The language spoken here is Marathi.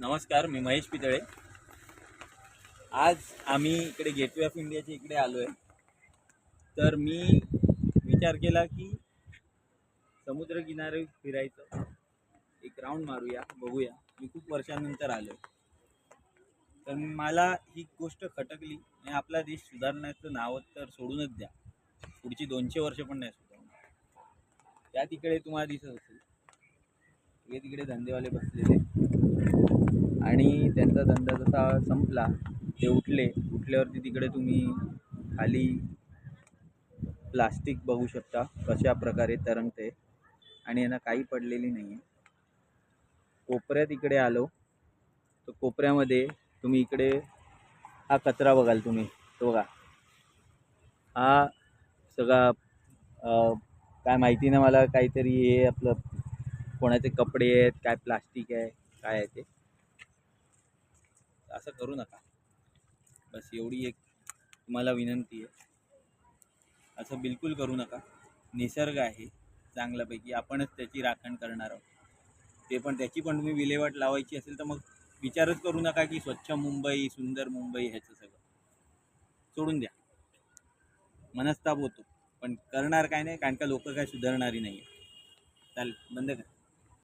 नमस्कार मी महेश पितळे. आज आम्ही इकडे गेटवे ऑफ इंडियाच्या इकडे आलो आहे तर मी विचार केला की समुद्रकिनारे फिरायचं. एक राऊंड मारूया बघूया. मी खूप वर्षानंतर आलो आहे तर मला ही गोष्ट खटकली आणि आपला देश सुधारण्याचं नाव तर सोडूनच द्या. पुढची दोनशे वर्ष पण नाही सुधारणार. त्या तिकडे तुम्हाला दिसत असेल. हे तिकडे धंदेवाले बसलेले. आणि त्यांचा धंदा जसा संपला ते उठले. उठल्यावरती तिकडे तुम्ही खाली प्लास्टिक बघू शकता कशा प्रकारे तरंगते. आणि यांना काही पडलेली नाही आहे कोपऱ्यात इकडे आलो. तर कोपऱ्यामध्ये तुम्ही इकडे हा कचरा बघाल तुम्ही. तो बघा. हा सगळा काय माहिती नाही मला काहीतरी हे आपलं कोणाचे कपडे आहेत काय प्लास्टिक आहे काय आहे ते. असं करू नका. बस एवढी एक तुम्हाला विनंती आहे. असं बिलकुल करू नका. निसर्ग आहे चांगल्यापैकी. आपणच त्याची राखण करणार आहोत. ते पण त्याची पण तुम्ही विल्हेवाट लावायची असेल तर मग विचारच करू नका की स्वच्छ मुंबई सुंदर मुंबई ह्याचं सगळं. सोडून द्या. मनस्ताप होतो. पण करणार काय नाही कारण का लोक काय सुधारणारी नाही आहे चालेल बंद का